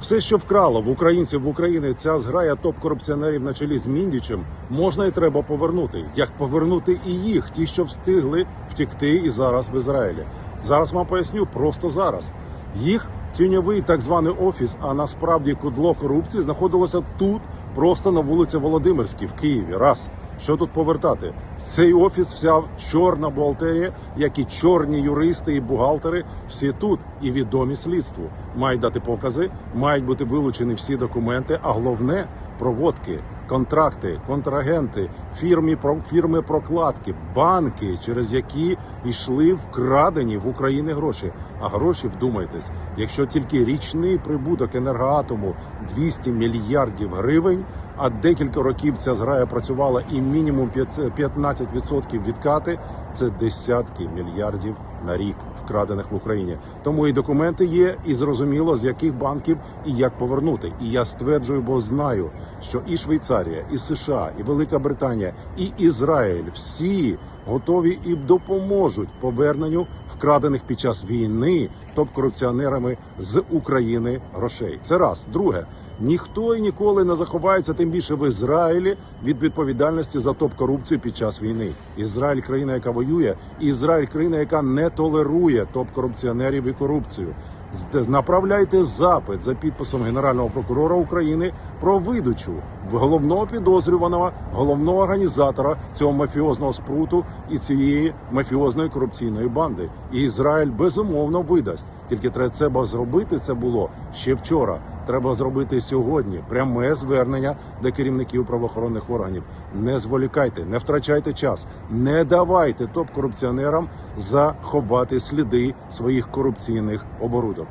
Все, що вкрало в українців в Україні, ця зграя топ-корупціонерів на чолі з Міндічем, можна і треба повернути. Як повернути і їх, ті, що встигли втекти і зараз в Ізраїлі. Зараз вам поясню, просто зараз. Їх тіньовий так званий офіс, а насправді кудло корупції знаходилося тут, просто на вулиці Володимирській в Києві. Раз. Що тут повертати? Цей офіс, вся чорна бухгалтерія, як і чорні юристи і бухгалтери, всі тут і відомі слідству. Мають дати покази, мають бути вилучені всі документи, а головне проводки, контракти, контрагенти, фірми, фірми прокладки, банки, через які йшли вкрадені в Україні гроші. А гроші, вдумайтесь, якщо тільки річний прибуток енергоатому 200 мільярдів гривень, а декілька років ця зграя працювала і мінімум 15% відкати, це десятки мільярдів на рік вкрадених в Україні. Тому і документи є, і зрозуміло з яких банків і як повернути. І я стверджую, бо знаю, що і Швейцарія, і США, і Велика Британія, і Ізраїль всі готові і допоможуть поверненню вкрадених під час війни топ-корупціонерами з України грошей. Це раз. Друге. Ніхто і ніколи не заховається, тим більше в Ізраїлі від відповідальності за топ-корупцію під час війни. Ізраїль країна, яка воює, Ізраїль країна, яка не толерує топ-корупціонерів і корупцію. Направляйте запит за підписом Генерального прокурора України про видачу головного підозрюваного, головного організатора цього мафіозного спруту і цієї мафіозної корупційної банди. І Ізраїль безумовно видасть. Тільки треба зробити. Це було ще вчора. Треба зробити сьогодні пряме звернення до керівників правоохоронних органів. Не зволікайте, не втрачайте час, не давайте топ-корупціонерам заховати сліди своїх корупційних оборудок.